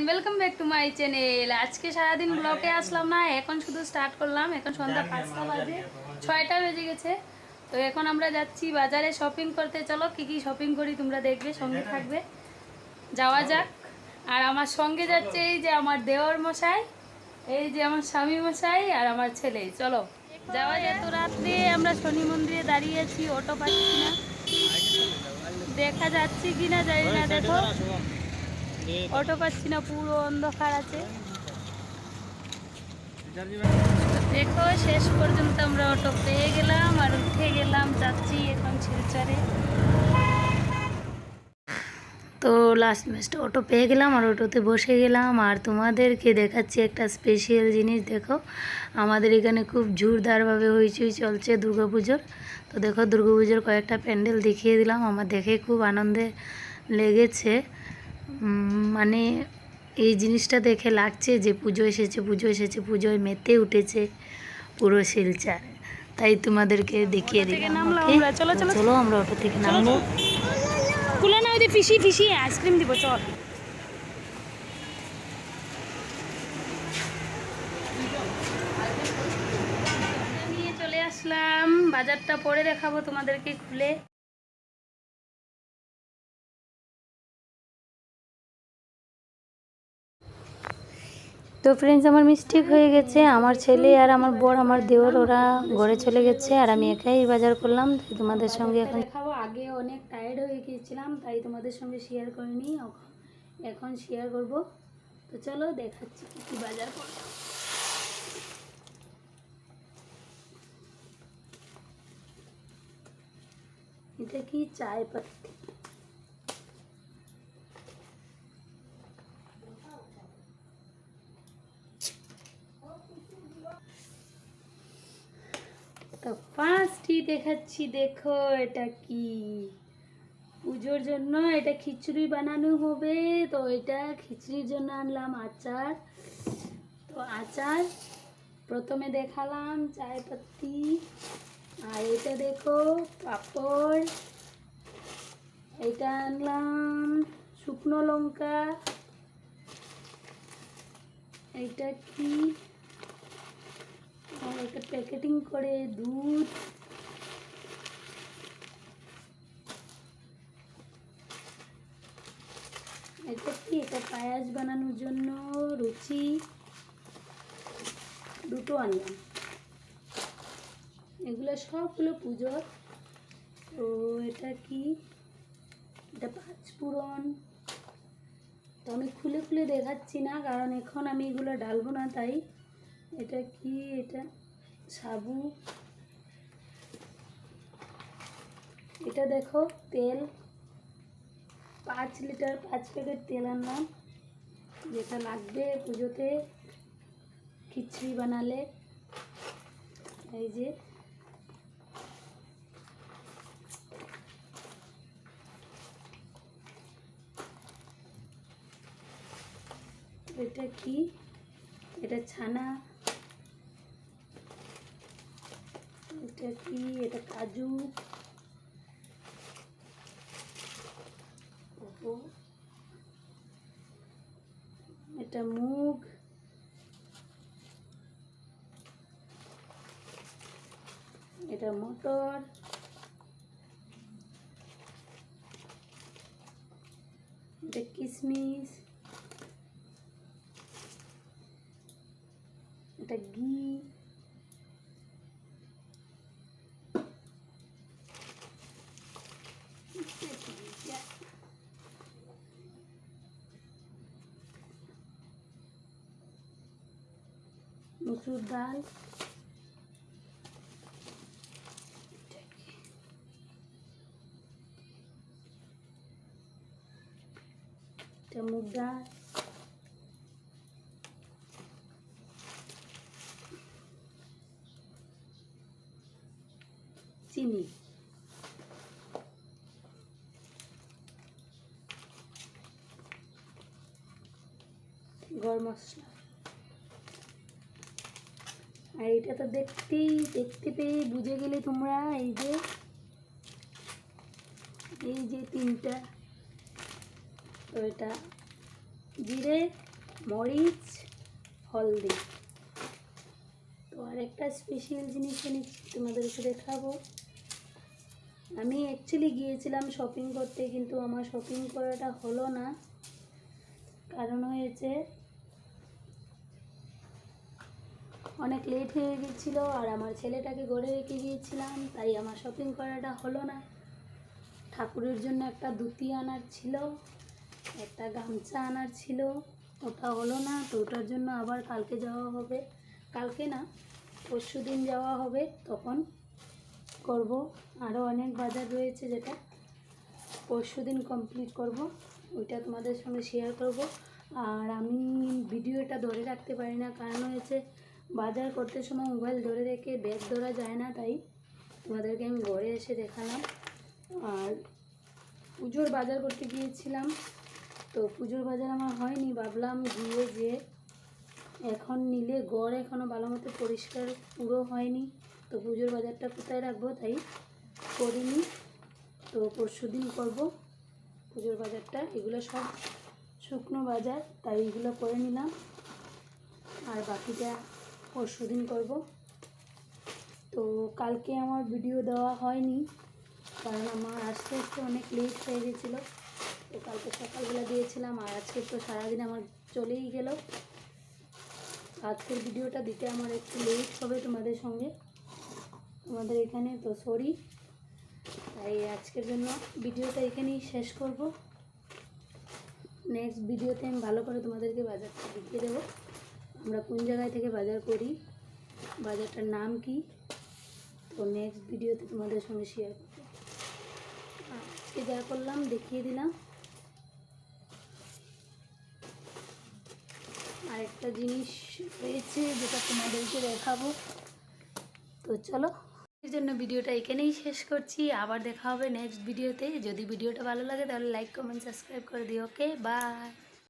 And welcome back to my channel আজকে সারাদিন ব্লগে আসলাম না এখন শুধু স্টার্ট করলাম। এখন সন্ধ্যা পাঁচটা বাজে ছয়টা বেজে গেছে। তো এখন আমরা যাচ্ছি বাজারে শপিং করতে। চলো কি কি শপিং করি তোমরা দেখবে সঙ্গে থাকবে। যাওয়া যাক। আর আমার সঙ্গে যাচ্ছে এই যে আমার দেওর মশাই এই যে আমার স্বামী মশাই আর আমার ছেলে। চলো যাওয়া যায় তো রাত্রে। আমরা শনি মন্দিরে দাঁড়িয়ে আছি অটো পাচ্ছি না। দেখা যাচ্ছে কিনা জানি না দেখো। অটো পাচ্ছি না, পুরো অন্ধকার আছে। দেখো, শেষ পর্যন্ত আমরা অটো পেয়ে গেলাম আর উঠে গেলাম, যাচ্ছি এখন শিলচরে। তো লাস্ট ম্যাচটা অটো পেয়ে গেলাম আর অটোতে বসে গেলাম। আর তোমাদেরকে দেখাচ্ছি একটা স্পেশাল জিনিস, দেখো। আমাদের এখানে খুব জোরদারভাবে হইচই চলছে দুর্গাপুজোর। তো দেখো, দুর্গাপুজোর কয়েকটা প্যান্ডেল দেখিয়ে দিলাম। আমার দেখে খুব আনন্দে লেগেছে। মানে এই জিনিসটা দেখে লাগছে যে পুজো এসেছে পুজো এসেছে পুজোয় মেতে উঠেছে পুরো শিলচার। তাই তোমাদেরকে দেখিয়ে দিলাম okay? চলো, আমরা অটো থেকে নামবো। খুলে না ওই ফিসি ফিসি আইসক্রিম দিব চল। নিয়ে চলে আসলাম বাজারটা পরে দেখাবো তোমাদেরকে খুলে। তো ফ্রেন্ডস আমার মিস্টেক হয়ে গেছে। আমার ছেলে আর আমার বর, আমার দেওর, ওরা ঘরে চলে গেছে আর আমি একাই বাজার করলাম। তাই তোমাদের সঙ্গে এখন দেখাবো। আগে অনেক টায়ার্ড হয়ে গিয়েছিলাম, তাই তোমাদের সঙ্গে শেয়ার করিনি। এখন শেয়ার করব। তো চলো দেখাচ্ছি কী বাজার করলাম। এটা কি চায় পাত্তি? তো ফার্স্টই দেখাচ্ছি, দেখো এটা কি? পুজোর জন্য এটা খিচুড়ি বানানো হবে, তো এটা খিচুড়ির জন্য আনলাম আচার। তো আচার প্রথমে দেখালাম চায় পাত্তি আর এটা দেখো পাপড়, এটা আনলাম শুকনো লঙ্কা, এটা কি? এটা প্যাকেটিং করে, দুধ। এটা কি? এটা পায়াস বানানোর জন্য রুচি। দুটো আনলাম। এগুলো সবগুলো পুজোর। তো এটা কি? এটা পাঁচ পুরন তো আমি খুলে খুলে দেখাচ্ছি না, কারণ এখন আমি এগুলো ডালবো না, তাই। এটা কি? এটা সাবু। এটা দেখো, তেল। পাঁচ লিটার, পাঁচ প্যাকেট তেল আনলাম যেটা লাগবে পুজোতে, খিচড়ি বানালে। এই যে। এটা কি? এটা ছানা। এটা কি? এটা কাজু। এটা মুগ। এটা মটর। এটা কিশমিশ এটা ঘি। মুসুর ডাল। এটা মুগ ডাল। চিনি। গরম মশলা। আর এটা তো দেখতেই, দেখতে পেয়ে বুঝে গেলে তোমরা এই যে এই যে তিনটা। তো এটা জিরে, মরিচ, হলদি। তো আরেকটা স্পেশাল জিনিস এনেছি তোমাদেরকে দেখাবো। আমি অ্যাকচুয়ালি গিয়েছিলাম শপিং করতে, কিন্তু আমার শপিং করাটা হলো না। কারণ হয়েছে অনেক লেট হয়ে গেছিল আর আমার ছেলেটাকে গড়ে রেখে গিয়েছিলাম, তাই আমার শপিং করাটা হলো না। ঠাকুরের জন্য একটা ধুতি আনার ছিল, একটা গামছা আনার ছিল, ওটা হলো না, তো ওটার জন্য আবার কালকে যাওয়া হবে। কালকে না, পরশু দিন যাওয়া হবে, তখন করব। আরও অনেক বাজার রয়েছে যেটা পরশু দিন কমপ্লিট করব, ওইটা তোমাদের সঙ্গে শেয়ার করব। আর আমি ভিডিওটা ধরে রাখতে পারি না, কারণ হয়েছে বাজার করতে সময় মোবাইল ধরে রেখে ব্যাগ ধরা যায় না তাই তোমাদেরকে আমি ঘরে এসে দেখালাম। আর পুজোর বাজার করতে গিয়েছিলাম, তো পুজোর বাজার আমার হয়নি। ভাবলাম গিয়ে যে এখন নিলে গড় এখনও ভালো মতো পরিষ্কার পুরো হয়নি, তো পুজোর বাজারটা কোথায় রাখব তাই করিনি। তো পরশু দিন করব পুজোর বাজারটা। এগুলো সব শুকনো বাজার, তাই এগুলো করে নিলাম। আর বাকিটা পরশু দিন করব। তো কালকে আমার ভিডিও দেওয়া হয়নি, কারণ আমার আস্তে আস্তে অনেক লেট হয়ে গেছিল। তো কালকে সকালবেলা দিয়েছিলাম, আর আজকে তো সারাদিন আমার চলেই গেল। আজকের ভিডিওটা দিতে আমার একটু লেট হবে তোমাদের সঙ্গে। তোমাদের এখানে তো সরি তাই আজকের জন্য ভিডিওটা এখানেই শেষ করব। নেক্সট ভিডিওতে আমি ভালো করে তোমাদেরকে বাজারটা দেখিয়ে দেবো। আমরা কোন জায়গায় থেকে বাজার করি, বাজারটার নাম কি, তো নেক্সট ভিডিওতে তোমাদের সঙ্গে শেয়ার করব। আজকে যা করলাম, দেখিয়ে দিলাম। আরেকটা জিনিস রয়েছে যেটা তোমাদেরকে দেখাবো। তো চলো, এর জন্য ভিডিওটা এখানেই শেষ করছি। আবার দেখা হবে নেক্সট ভিডিওতে যদি ভিডিওটা ভালো লাগে, তাহলে লাইক কমেন্ট সাবস্ক্রাইব করে দিও। Okay bye